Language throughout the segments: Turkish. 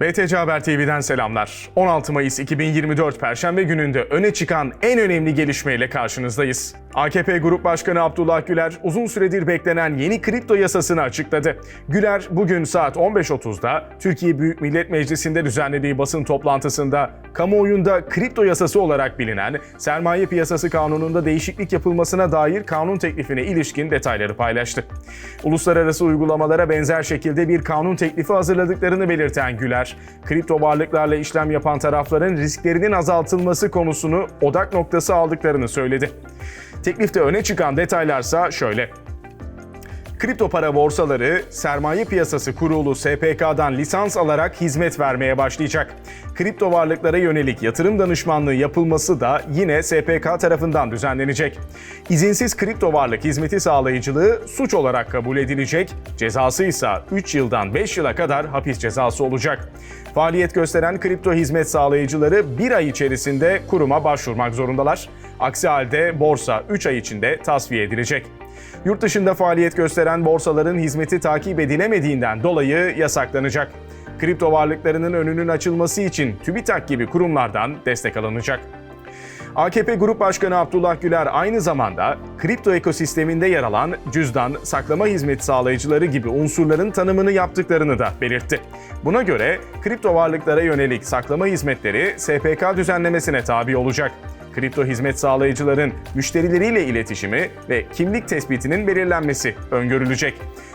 BTC Haber TV'den selamlar. 16 Mayıs 2024 Perşembe gününde öne çıkan en önemli gelişmeyle karşınızdayız. AKP Grup Başkanı Abdullah Güler uzun süredir beklenen yeni kripto yasasını açıkladı. Güler bugün saat 15.30'da Türkiye Büyük Millet Meclisi'nde düzenlediği basın toplantısında kamuoyunda kripto yasası olarak bilinen sermaye piyasası kanununda değişiklik yapılmasına dair kanun teklifine ilişkin detayları paylaştı. Uluslararası uygulamalara benzer şekilde bir kanun teklifi hazırladıklarını belirten Güler, kripto varlıklarla işlem yapan tarafların risklerinin azaltılması konusunu odak noktası aldıklarını söyledi. Teklifte öne çıkan detaylarsa şöyle. Kripto para borsaları Sermaye Piyasası Kurulu SPK'dan lisans alarak hizmet vermeye başlayacak. Kripto varlıklara yönelik yatırım danışmanlığı yapılması da yine SPK tarafından düzenlenecek. İzinsiz kripto varlık hizmeti sağlayıcılığı suç olarak kabul edilecek. Cezası ise 3 yıldan 5 yıla kadar hapis cezası olacak. Faaliyet gösteren kripto hizmet sağlayıcıları bir ay içerisinde kuruma başvurmak zorundalar. Aksi halde borsa 3 ay içinde tasfiye edilecek. Yurt dışında faaliyet gösteren borsaların hizmeti takip edilemediğinden dolayı yasaklanacak. Kripto varlıklarının önünün açılması için TÜBİTAK gibi kurumlardan destek alınacak. AKP Grup Başkanı Abdullah Güler aynı zamanda kripto ekosisteminde yer alan cüzdan, saklama hizmet sağlayıcıları gibi unsurların tanımını yaptıklarını da belirtti. Buna göre kripto varlıklara yönelik saklama hizmetleri SPK düzenlemesine tabi olacak. Kripto hizmet sağlayıcıların müşterileriyle iletişimi ve kimlik tespitinin belirlenmesi öngörülecek.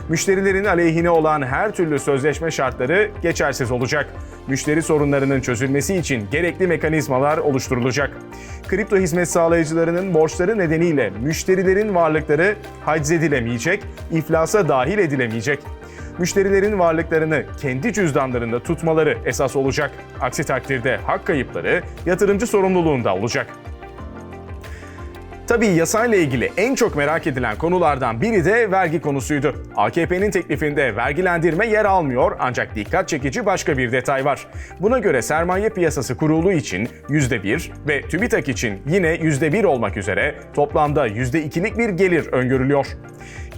Müşterilerin aleyhine olan her türlü sözleşme şartları geçersiz olacak. Müşteri sorunlarının çözülmesi için gerekli mekanizmalar oluşturulacak. Kripto hizmet sağlayıcılarının borçları nedeniyle müşterilerin varlıkları haczedilemeyecek, iflasa dahil edilemeyecek. Müşterilerin varlıklarını kendi cüzdanlarında tutmaları esas olacak. Aksi takdirde hak kayıpları yatırımcı sorumluluğunda olacak. Tabii yasayla ilgili en çok merak edilen konulardan biri de vergi konusuydu. AKP'nin teklifinde vergilendirme yer almıyor ancak dikkat çekici başka bir detay var. Buna göre Sermaye Piyasası Kurulu için %1 ve TÜBİTAK için yine %1 olmak üzere toplamda %2'lik bir gelir öngörülüyor.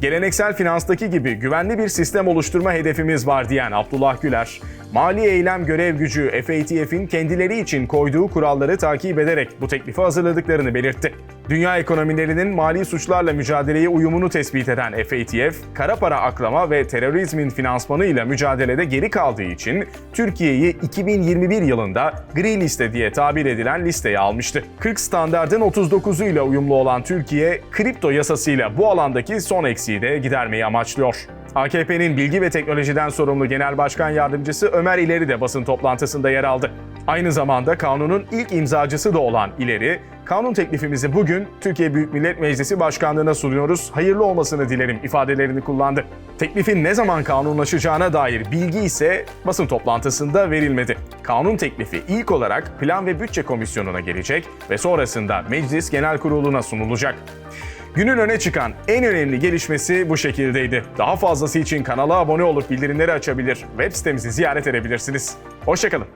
Geleneksel finanstaki gibi güvenli bir sistem oluşturma hedefimiz var diyen Abdullah Güler, Mali Eylem Görev Gücü FATF'in kendileri için koyduğu kuralları takip ederek bu teklifi hazırladıklarını belirtti. Dünya ekonomilerinin mali suçlarla mücadeleye uyumunu tespit eden FATF, kara para aklama ve terörizmin finansmanı ile mücadelede geri kaldığı için Türkiye'yi 2021 yılında gri liste diye tabir edilen listeye almıştı. 40 standardın 39'u ile uyumlu olan Türkiye, kripto yasasıyla bu alandaki son eksiği de gidermeyi amaçlıyor. AKP'nin bilgi ve teknolojiden sorumlu Genel Başkan Yardımcısı Ömer İleri de basın toplantısında yer aldı. Aynı zamanda kanunun ilk imzacısı da olan İleri, kanun teklifimizi bugün Türkiye Büyük Millet Meclisi Başkanlığı'na sunuyoruz, hayırlı olmasını dilerim ifadelerini kullandı. Teklifin ne zaman kanunlaşacağına dair bilgi ise basın toplantısında verilmedi. Kanun teklifi ilk olarak Plan ve Bütçe Komisyonu'na gelecek ve sonrasında Meclis Genel Kurulu'na sunulacak. Günün öne çıkan en önemli gelişmesi bu şekildeydi. Daha fazlası için kanala abone olup bildirimleri açabilir, web sitemizi ziyaret edebilirsiniz. Hoşçakalın.